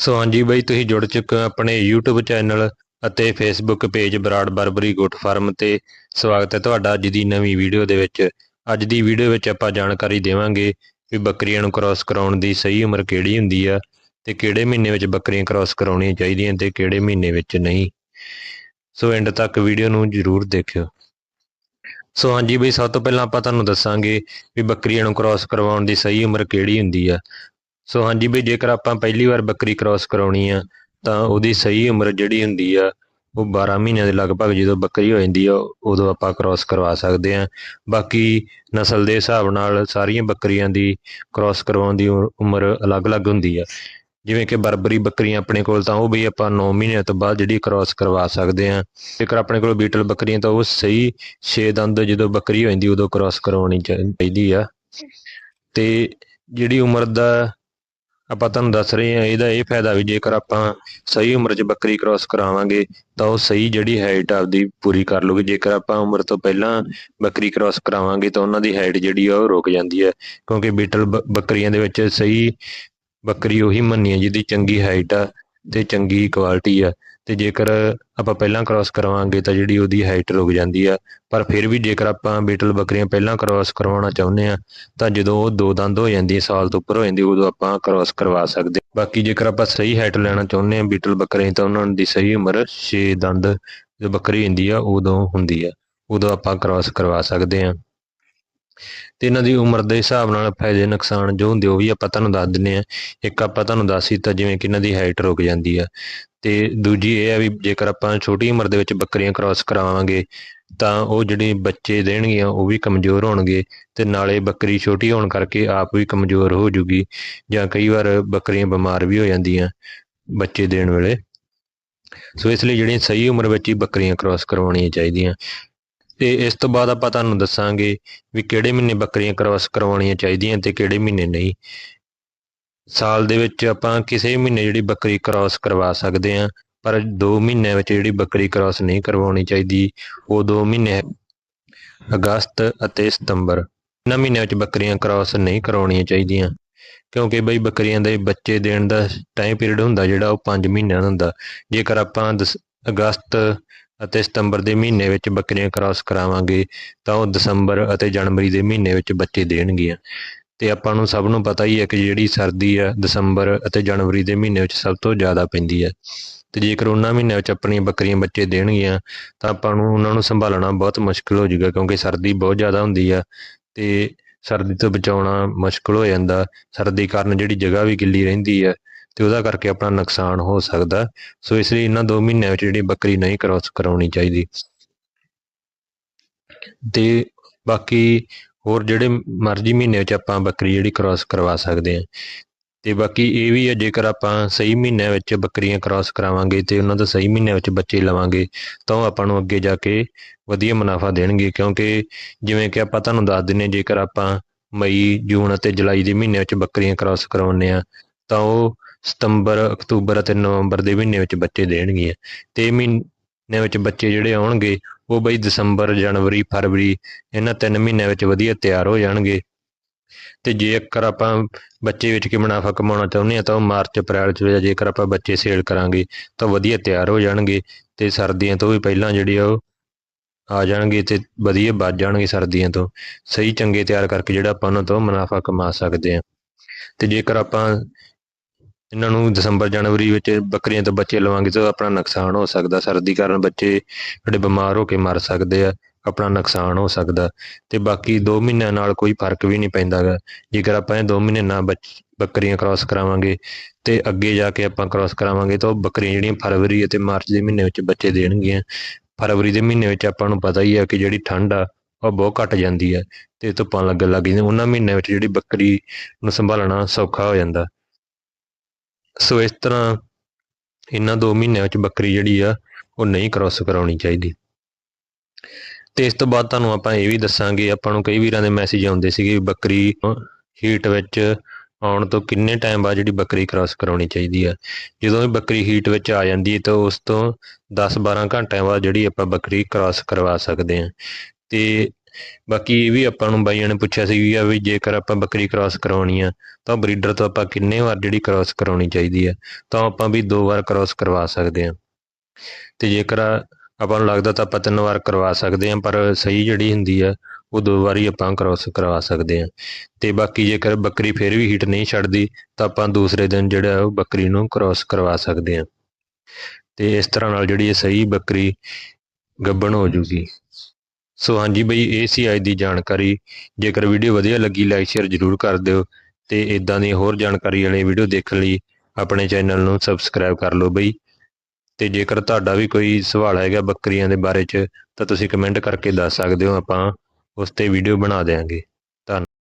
ਸੋ ਹਾਂਜੀ ਬਾਈ, ਤੁਸੀਂ ਜੁੜ ਚੁੱਕੇ ਹੋ ਆਪਣੇ YouTube ਚੈਨਲ ਅਤੇ Facebook page Brar Barbari goat farm ਤੇ। ਸਵਾਗਤ ਹੈ ਤੁਹਾਡਾ ਅੱਜ ਦੀ ਨਵੀਂ ਵੀਡੀਓ ਦੇ ਵਿੱਚ। ਅੱਜ ਦੀ ਵੀਡੀਓ ਵਿੱਚ ਆਪਾਂ ਜਾਣਕਾਰੀ ਦੇਵਾਂਗੇ ਵੀ ਬੱਕਰੀਆਂ ਨੂੰ ਕ੍ਰਾਸ ਕਰਾਉਣ ਦੀ ਸਹੀ ਉਮਰ ਕਿਹੜੀ ਹੁੰਦੀ ਆ ਤੇ ਕਿਹੜੇ ਮਹੀਨੇ ਵਿੱਚ ਬੱਕਰੀਆਂ ਕ੍ਰਾਸ ਕਰਾਉਣੀਆਂ ਚਾਹੀਦੀਆਂ ਤੇ ਕਿਹੜੇ ਮਹੀਨੇ ਵਿੱਚ ਨਹੀਂ। ਸੋ ਐਂਡ ਤੱਕ ਵੀਡੀਓ ਨੂੰ ਜ਼ਰੂਰ ਦੇਖਿਓ। ਸੋ ਹਾਂਜੀ ਬਈ, ਸਭ ਤੋਂ ਪਹਿਲਾਂ ਆਪਾਂ ਤੁਹਾਨੂੰ ਦੱਸਾਂਗੇ ਵੀ ਬੱਕਰੀਆਂ ਨੂੰ ਕ੍ਰਾਸ ਕਰਵਾਉਣ ਦੀ ਸਹੀ ਉਮਰ ਕਿਹੜੀ ਹੁੰਦੀ ਆ। ਸੋ ਹਾਂਜੀ ਬਈ, ਜੇਕਰ ਆਪਾਂ ਪਹਿਲੀ ਵਾਰ ਬੱਕਰੀ ਕ੍ਰਾਸ ਕਰਾਉਣੀ ਆ, ਤਾਂ ਉਹਦੀ ਸਹੀ ਉਮਰ ਜਿਹੜੀ ਹੁੰਦੀ ਆ, ਉਹ 12 ਮਹੀਨਿਆਂ ਦੇ ਲਗਭਗ ਜਦੋਂ ਬੱਕਰੀ ਹੋ ਜਾਂਦੀ ਆ, ਉਦੋਂ ਆਪਾਂ ਕ੍ਰਾਸ ਕਰਵਾ ਸਕਦੇ ਆ। ਬਾਕੀ ਨਸਲ ਦੇ ਹਿਸਾਬ ਨਾਲ ਸਾਰੀਆਂ ਬੱਕਰੀਆਂ ਦੀ ਕ੍ਰਾਸ ਕਰਵਾਉਣ ਦੀ ਉਮਰ ਅਲੱਗ-ਅਲੱਗ ਹੁੰਦੀ ਆ। ਜਿਵੇਂ ਕਿ ਬਰਬਰੀ ਬੱਕਰੀਆਂ ਆਪਣੇ ਕੋਲ, ਤਾਂ ਉਹ ਵੀ ਆਪਾਂ 9 ਮਹੀਨਿਆਂ ਤੋਂ ਬਾਅਦ ਜਿਹੜੀ ਕ੍ਰਾਸ ਕਰਵਾ ਸਕਦੇ ਆ। ਜੇਕਰ ਆਪਣੇ ਕੋਲ ਬੀਟਲ ਬੱਕਰੀਆਂ, ਤਾਂ ਉਹ ਸਹੀ 6 ਦੰਦ ਜਦੋਂ ਬੱਕਰੀ ਹੋ ਜਾਂਦੀ, ਉਦੋਂ ਕ੍ਰਾਸ ਕਰਵਾਉਣੀ ਚਾ- ਚਾਹੀਦੀ ਆ। ਤੇ ਜਿਹੜੀ ਉਮਰ ਦਾ ਆਪਾਂ ਤੁਹਾਨੂੰ ਦੱਸ ਰਹੇ ਹਾਂ, ਇਹਦਾ ਇਹ ਫਾਇਦਾ ਵੀ ਜੇਕਰ ਆਪਾਂ ਸਹੀ ਉਮਰ 'ਚ ਬੱਕਰੀ ਕ੍ਰਾਸ ਕਰਾਵਾਂਗੇ, ਤਾਂ ਉਹ ਸਹੀ ਜਿਹੜੀ ਹਾਈਟ ਆਪਦੀ ਪੂਰੀ ਕਰ ਲੂਗੀ ਜੇਕਰ ਆਪਾਂ ਉਮਰ ਤੋਂ ਪਹਿਲਾਂ ਬੱਕਰੀ ਕ੍ਰਾਸ ਕਰਾਵਾਂਗੇ, ਤਾਂ ਉਹਨਾਂ ਦੀ ਹਾਈਟ ਜਿਹੜੀ ਆ ਉਹ ਰੁਕ ਜਾਂਦੀ ਹੈ। ਕਿਉਂਕਿ ਬੀਟਲ ਬ- ਬੱਕਰੀਆਂ ਦੇ ਵਿੱਚ ਸਹੀ ਬੱਕਰੀ ਉਹੀ ਮੰਨੀ ਹੈ ਜਿਹਦੀ ਚੰਗੀ ਹਾਈਟ ਆ। ਤੇ ਚੰਗੀ ਕੁਆਲਿਟੀ ਆ। ਤੇ ਜੇਕਰ ਆਪਾਂ ਪਹਿਲਾਂ ਕ੍ਰਾਸ ਕਰਵਾਵਾਂਗੇ ਤਾਂ ਜਿਹੜੀ ਉਹਦੀ ਹਾਈਟ ਰੁਕ ਜਾਂਦੀ ਆ। ਪਰ ਫਿਰ ਵੀ ਜੇਕਰ ਆਪਾਂ ਬੀਟਲ ਬੱਕਰੀਆਂ ਪਹਿਲਾਂ ਕ੍ਰਾਸ ਕਰਵਾਉਣਾ ਚਾਹੁੰਦੇ ਆ, ਤਾਂ ਜਦੋਂ ਉਹ ਦੋ ਦੰਦ ਹੋ ਜਾਂਦੀ ਹੈ ਸਾਲ ਤੋਂ ਉੱਪਰ ਹੋ ਜਾਂਦੀ ਉਦੋਂ ਆਪਾਂ ਕ੍ਰਾਸ ਕਰਵਾ ਸਕਦੇ ਬਾਕੀ ਜੇਕਰ ਆਪਾਂ ਸਹੀ ਹਾਈਟ ਲੈਣਾ ਚਾਹੁੰਦੇ ਹਾਂ ਬੀਟਲ ਬੱਕਰੇ, ਤਾਂ ਉਹਨਾਂ ਦੀ ਸਹੀ ਉਮਰ 6 ਦੰਦ ਜਦੋਂ ਬੱਕਰੀ ਹੁੰਦੀ ਆ, ਉਦੋਂ ਹੁੰਦੀ ਆ। ਉਦੋਂ ਆਪਾਂ ਕ੍ਰਾਸ ਕਰਵਾ ਸਕਦੇ ਹਾਂ ਤੇ ਇਹਨਾਂ ਦੀ ਉਮਰ ਦੇ ਹਿਸਾਬ ਨਾਲ ਫਾਇਦੇ ਨੁਕਸਾਨ ਜੋ ਹੁੰਦੇ ਉਹ ਵੀ ਆਪਾਂ ਤੁਹਾਨੂੰ ਦੱਸ ਦਿੰਨੇ ਆ ਇੱਕ ਆਪਾਂ ਤੁਹਾਨੂੰ ਦੱਸ ਦਿੱਤਾ ਜਿਵੇਂ ਕਿ ਇਹਨਾਂ ਦੀ ਹਾਈਟ ਰੁਕ ਜਾਂਦੀ ਆ। ਤੇ ਦੂਜੀ ਇਹ ਆ ਵੀ ਜੇਕਰ ਆਪਾਂ ਛੋਟੀ ਉਮਰ ਦੇ ਵਿੱਚ ਬੱਕਰੀਆਂ ਕ੍ਰਾਸ ਕਰਾਵਾਂਗੇ, ਤਾਂ ਉਹ ਜਿਹੜੇ ਬੱਚੇ ਦੇਣਗੀਆਂ ਉਹ ਵੀ ਕਮਜ਼ੋਰ ਹੋਣਗੇ ਤੇ ਨਾਲੇ ਬੱਕਰੀ ਛੋਟੀ ਹੋਣ ਕਰਕੇ ਆਪ ਵੀ ਕਮਜ਼ੋਰ ਹੋ ਜੂਗੀ ਜਾਂ ਕਈ ਵਾਰ ਬੱਕਰੀਆਂ ਬਿਮਾਰ ਵੀ ਹੋ ਜਾਂਦੀਆਂ ਬੱਚੇ ਦੇਣ ਵੇਲੇ। ਸੋ ਇਸ ਲਈ ਜਿਹੜੀਆਂ ਸਹੀ ਉਮਰ ਵਿੱਚ ਹੀ ਬੱਕਰੀਆਂ ਕ੍ਰਾਸ ਕਰਵਾਉਣੀਆਂ ਚਾਹੀਦੀਆਂ। ਤੇ ਇਸ ਤੋਂ ਬਾਅਦ ਆਪਾਂ ਤੁਹਾਨੂੰ ਦੱਸਾਂਗੇ ਵੀ ਕਿਹੜੇ ਮਹੀਨੇ ਬੱਕਰੀਆਂ ਕ੍ਰਾਸ ਕਰਵਾਉਣੀਆਂ ਚਾਹੀਦੀਆਂ ਤੇ ਕਿਹੜੇ ਮਹੀਨੇ ਨਹੀਂ। ਸਾਲ ਦੇ ਵਿੱਚ ਆਪਾਂ ਕਿਸੇ ਮਹੀਨੇ ਜਿਹੜੀ ਬੱਕਰੀ ਕ੍ਰਾਸ ਕਰਵਾ ਸਕਦੇ ਹਾਂ, ਪਰ 2 ਮਹੀਨਿਆਂ ਵਿੱਚ ਜਿਹੜੀ ਬੱਕਰੀ ਕ੍ਰਾਸ ਨਹੀਂ ਕਰਵਾਉਣੀ ਚਾਹੀਦੀ, ਉਹ 2 ਮਹੀਨੇ ਅਗਸਤ ਅਤੇ ਸਤੰਬਰ। ਇਹਨਾਂ ਮਹੀਨਿਆਂ ਵਿੱਚ ਬੱਕਰੀਆਂ ਕ੍ਰਾਸ ਨਹੀਂ ਕਰਵਾਉਣੀਆਂ ਚਾਹੀਦੀਆਂ, ਕਿਉਂਕਿ ਬਈ ਬੱਕਰੀਆਂ ਦੇ ਬੱਚੇ ਦੇਣ ਦਾ ਟਾਈਮ ਪੀਰੀਅਡ ਹੁੰਦਾ ਜਿਹੜਾ ਉਹ 5 ਮਹੀਨਿਆਂ ਦਾ ਹੁੰਦਾ। ਜੇਕਰ ਆਪਾਂ ਦਸ- ਅਗਸਤ ਅਤੇ ਸਤੰਬਰ ਦੇ ਮਹੀਨੇ ਵਿੱਚ ਬੱਕਰੀਆਂ ਕ੍ਰਾਸ ਕਰਾਵਾਂਗੇ, ਤਾਂ ਉਹ ਦਸੰਬਰ ਅਤੇ ਜਨਵਰੀ ਦੇ ਮਹੀਨੇ ਵਿੱਚ ਬੱਚੇ ਦੇਣਗੀਆਂ। ਤੇ ਆਪਾਂ ਨੂੰ ਸਭ ਨੂੰ ਪਤਾ ਹੀ ਹੈ ਕਿ ਜਿਹੜੀ ਸਰਦੀ ਆ ਦਸੰਬਰ ਅਤੇ ਜਨਵਰੀ ਦੇ ਮਹੀਨੇ ਵਿੱਚ ਸਭ ਤੋਂ ਜ਼ਿਆਦਾ ਪੈਂਦੀ ਹੈ। ਤੇ ਜੇਕਰ ਉਹਨਾਂ ਮਹੀਨਿਆਂ ਵਿੱਚ ਆਪਣੀਆਂ ਬੱਕਰੀਆਂ ਬੱਚੇ ਦੇਣਗੀਆਂ, ਤਾਂ ਆਪਾਂ ਨੂੰ ਉਹਨਾਂ ਨੂੰ ਸੰਭਾਲਣਾ ਬਹੁਤ ਮੁਸ਼ਕਲ ਹੋ ਜਾਊਗਾ, ਕਿਉਂਕਿ ਸਰਦੀ ਬਹੁਤ ਜ਼ਿਆਦਾ ਹੁੰਦੀ ਆ ਤੇ ਸਰਦੀ ਤੋਂ ਬਚਾਉਣਾ ਮੁਸ਼ਕਲ ਹੋ ਜਾਂਦਾ। ਸਰਦੀ ਕਾਰਨ ਜਿਹੜੀ ਜਗ੍ਹਾ ਵੀ ਗਿੱਲੀ ਰਹਿੰਦੀ ਹੈ ਤੇ ਉਹਦਾ ਕਰਕੇ ਆਪਣਾ ਨੁਕਸਾਨ ਹੋ ਸਕਦਾ। ਸੋ ਇਸ ਲਈ ਇਹਨਾਂ 2 ਮਹੀਨਿਆਂ ਵਿੱਚ ਜਿਹੜੀ ਬੱਕਰੀ ਨਹੀਂ ਕ੍ਰਾਸ ਕਰਾਉਣੀ ਚਾਹੀਦੀ। ਤੇ ਬਾਕੀ ਹੋਰ ਜਿਹੜੇ ਮਰਜ਼ੀ ਮਹੀਨੇ ਵਿੱਚ ਆਪਾਂ ਬੱਕਰੀ ਜਿਹੜੀ ਕ੍ਰਾਸ ਕਰਵਾ ਸਕਦੇ ਹਾਂ। ਤੇ ਬਾਕੀ ਇਹ ਵੀ ਹੈ, ਜੇਕਰ ਆਪਾਂ ਸਹੀ ਮਹੀਨਿਆਂ ਵਿੱਚ ਬੱਕਰੀਆਂ ਕ੍ਰਾਸ ਕਰਾਵਾਂਗੇ ਤੇ ਉਹਨਾਂ ਦਾ ਸਹੀ ਮਹੀਨਿਆਂ ਵਿੱਚ ਬੱਚੇ ਲਵਾਂਗੇ, ਤਾਂ ਉਹ ਆਪਾਂ ਨੂੰ ਅੱਗੇ ਜਾ ਕੇ ਵਧੀਆ ਮੁਨਾਫਾ ਦੇਣਗੇ। ਕਿਉਂਕਿ ਜਿਵੇਂ ਕਿ ਆਪਾਂ ਤੁਹਾਨੂੰ ਦੱਸ ਦਿੰਨੇ ਜੇਕਰ ਆਪਾਂ ਮਈ, ਜੂਨ ਅਤੇ ਜੁਲਾਈ ਦੇ ਮਹੀਨੇ ਵਿੱਚ ਬੱਕਰੀਆਂ ਕ੍ਰਾਸ ਕਰਾਉਂਦੇ ਆ ਤਾਂ ਉਹ ਸਤੰਬਰ, ਅਕਤੂਬਰ ਅਤੇ ਨਵੰਬਰ ਦੇ ਮਹੀਨੇ ਵਿੱਚ ਬੱਚੇ ਦੇਣਗੇ। ਤੇ ਇਹ ਮਹੀਨੇ ਵਿੱਚ ਬੱਚੇ ਜਿਹੜੇ ਆਉਣਗੇ, ਉਹ ਬਈ ਦਸੰਬਰ, ਜਨਵਰੀ, ਫਰਵਰੀ, ਇਹਨਾਂ ਤਿੰਨ ਮਹੀਨਿਆਂ ਵਿੱਚ ਵਧੀਆ ਤਿਆਰ ਹੋ ਜਾਣਗੇ। ਤੇ ਜੇਕਰ ਆਪਾਂ ਬੱਚੇ ਵਿੱਚ ਕੇ ਮੁਨਾਫਾ ਕਮਾਉਣਾ ਚਾਹੁੰਦੇ ਆ ਤਾਂ ਉਹ ਮਾਰਚ, ਅਪ੍ਰੈਲ ਚ ਜੇਕਰ ਆਪਾਂ ਬੱਚੇ ਸੇਲ ਕਰਾਂਗੇ, ਤਾਂ ਵਧੀਆ ਤਿਆਰ ਹੋ ਜਾਣਗੇ। ਤੇ ਸਰਦੀਆਂ ਤੋਂ ਵੀ ਪਹਿਲਾਂ ਜਿਹੜੀ ਆ ਉਹ ਆ ਜਾਣਗੇ ਤੇ ਵਧੀਆ ਬਚ ਜਾਣਗੇ ਸਰਦੀਆਂ ਤੋਂ। ਸਹੀ ਚੰਗੇ ਤਿਆਰ ਕਰਕੇ ਜਿਹੜਾ ਆਪਾਂ ਉਹਨਾਂ ਤੋਂ ਮੁਨਾਫਾ ਕਮਾ ਸਕਦੇ ਆ ਤੇ ਜੇਕਰ ਆਪਾਂ ਇਹਨਾਂ ਨੂੰ ਦਸੰਬਰ, ਜਨਵਰੀ ਵਿੱਚ ਬੱਕਰੀਆਂ ਤੋਂ ਬੱਚੇ ਲਵਾਂਗੇ ਤਾਂ ਆਪਣਾ ਨੁਕਸਾਨ ਹੋ ਸਕਦਾ। ਸਰਦੀ ਕਾਰਨ ਬੱਚੇ ਜਿਹੜੇ ਬਿਮਾਰ ਹੋ ਕੇ ਮਰ ਸਕਦੇ ਆ, ਆਪਣਾ ਨੁਕਸਾਨ ਹੋ ਸਕਦਾ। ਤੇ ਬਾਕੀ 2 ਮਹੀਨਿਆਂ ਨਾਲ ਕੋਈ ਫ਼ਰਕ ਵੀ ਨਹੀਂ ਪੈਂਦਾਗਾ। ਜੇਕਰ ਆਪਾਂ ਇਹ 2 ਮਹੀਨੇ ਨਾ ਬੱਕਰੀਆਂ ਕ੍ਰਾਸ ਕਰਾਵਾਂਗੇ ਤੇ ਅੱਗੇ ਜਾ ਕੇ ਆਪਾਂ ਕ੍ਰਾਸ ਕਰਾਵਾਂਗੇ ਤਾਂ ਉਹ ਬੱਕਰੀਆਂ ਜਿਹੜੀਆਂ ਫਰਵਰੀ ਅਤੇ ਮਾਰਚ ਦੇ ਮਹੀਨੇ ਵਿੱਚ ਬੱਚੇ ਦੇਣਗੀਆਂ। ਫਰਵਰੀ ਦੇ ਮਹੀਨੇ ਵਿੱਚ ਆਪਾਂ ਨੂੰ ਪਤਾ ਹੀ ਆ ਕਿ ਜਿਹੜੀ ਠੰਡ ਆ, ਉਹ ਬਹੁਤ ਘਟ ਜਾਂਦੀ ਹੈ ਤੇ ਧੁੱਪਾਂ ਲੱਗਣ ਲੱਗ ਜਾਂਦੀਆਂ। ਉਹਨਾਂ ਮਹੀਨਿਆਂ ਵਿੱਚ ਜਿਹੜੀ ਬੱਕਰੀ ਨੂੰ ਸੰਭਾਲਣਾ ਸੌਖਾ ਹੋ ਜਾਂਦਾ। ਸੋ ਇਸ ਤਰ੍ਹਾਂ ਇਹਨਾਂ 2 ਮਹੀਨਿਆਂ ਵਿੱਚ ਬੱਕਰੀ ਜਿਹੜੀ ਆ, ਉਹ ਨਹੀਂ ਕ੍ਰਾਸ ਕਰਾਉਣੀ ਚਾਹੀਦੀ। ਤੇ ਇਸ ਤੋਂ ਬਾਅਦ ਤੁਹਾਨੂੰ ਆਪਾਂ ਇਹ ਵੀ ਦੱਸਾਂਗੇ, ਆਪਾਂ ਨੂੰ ਕਈ ਵੀਰਾਂ ਦੇ ਮੈਸੇਜ ਆਉਂਦੇ ਸੀਗੇ ਵੀ ਬੱਕਰੀ ਹੀਟ ਵਿੱਚ ਆਉਣ ਤੋਂ ਕਿੰਨੇ ਟਾਈਮ ਬਾਅਦ ਜਿਹੜੀ ਬੱਕਰੀ ਕ੍ਰਾਸ ਕਰਾਉਣੀ ਚਾਹੀਦੀ ਆ। ਜਦੋਂ ਵੀ ਬੱਕਰੀ ਹੀਟ ਵਿੱਚ ਆ ਜਾਂਦੀ ਹੈ ਤਾਂ ਉਸ ਤੋਂ 10-12 ਘੰਟਿਆਂ ਬਾਅਦ ਜਿਹੜੀ ਆਪਾਂ ਬੱਕਰੀ ਕ੍ਰਾਸ ਕਰਵਾ ਸਕਦੇ ਹਾਂ। ਤੇ ਬਾਕੀ ਇਹ ਵੀ ਆਪਾਂ ਨੂੰ ਬਾਈਆਂ ਨੇ ਪੁੱਛਿਆ ਸੀ ਵੀ ਆ ਵੀ ਜੇਕਰ ਆਪਾਂ ਬੱਕਰੀ ਕ੍ਰਾਸ ਕਰਾਉਣੀ ਆ, ਤਾਂ ਬਰੀਡਰ ਤੋਂ ਆਪਾਂ ਕਿੰਨੇ ਵਾਰ ਜਿਹੜੀ ਕ੍ਰਾਸ ਕਰਾਉਣੀ ਚਾਹੀਦੀ ਆ, ਤਾਂ ਆਪਾਂ ਵੀ ਦੋ ਵਾਰ ਕ੍ਰਾਸ ਕਰਵਾ ਸਕਦੇ ਆ। ਤੇ ਜੇਕਰ ਆਪਾਂ ਨੂੰ ਲੱਗਦਾ ਤਾਂ ਆਪਾਂ ਤਿੰਨ ਵਾਰ ਕਰਵਾ ਸਕਦੇ ਆ, ਪਰ ਸਹੀ ਜਿਹੜੀ ਹੁੰਦੀ ਆ, ਉਹ ਦੋ ਵਾਰੀ ਆਪਾਂ ਕ੍ਰਾਸ ਕਰਵਾ ਸਕਦੇ ਆ। ਤੇ ਬਾਕੀ ਜੇਕਰ ਬੱਕਰੀ ਫਿਰ ਵੀ ਹੀਟ ਨਹੀਂ ਛੱਡਦੀ, ਤਾਂ ਆਪਾਂ ਦੂਸਰੇ ਦਿਨ ਜਿਹੜਾ ਉਹ ਬੱਕਰੀ ਨੂੰ ਕ੍ਰਾਸ ਕਰਵਾ ਸਕਦੇ ਆ। ਤੇ ਇਸ ਤਰ੍ਹਾਂ ਨਾਲ ਜਿਹੜੀ ਇਹ ਸਹੀ ਬੱਕਰੀ ਗੱਬਣ ਹੋ ਜੂਗੀ। ਸੋ ਹਾਂਜੀ ਬਈ, ਇਹ ਸੀ ਅੱਜ ਦੀ ਜਾਣਕਾਰੀ। ਜੇਕਰ ਵੀਡੀਓ ਵਧੀਆ ਲੱਗੀ ਲਾਈਕ ਸ਼ੇਅਰ ਜ਼ਰੂਰ ਕਰ ਦਿਓ ਤੇ ਇਦਾਂ ਦੀ ਹੋਰ ਜਾਣਕਾਰੀ ਵਾਲੀ ਵੀਡੀਓ ਦੇਖਣ ਲਈ ਆਪਣੇ ਚੈਨਲ ਨੂੰ ਸਬਸਕ੍ਰਾਈਬ ਕਰ ਲਓ ਬਈ। ਤੇ ਜੇਕਰ ਤੁਹਾਡਾ ਵੀ ਕੋਈ ਸਵਾਲ ਹੈਗਾ ਬੱਕਰੀਆਂ ਦੇ ਬਾਰੇ 'ਚ, ਤਾਂ ਤੁਸੀਂ ਕਮੈਂਟ ਕਰਕੇ ਦੱਸ ਸਕਦੇ ਹੋ, ਆਪਾਂ ਉਸ ਤੇ ਵੀਡੀਓ ਬਣਾ ਦੇਵਾਂਗੇ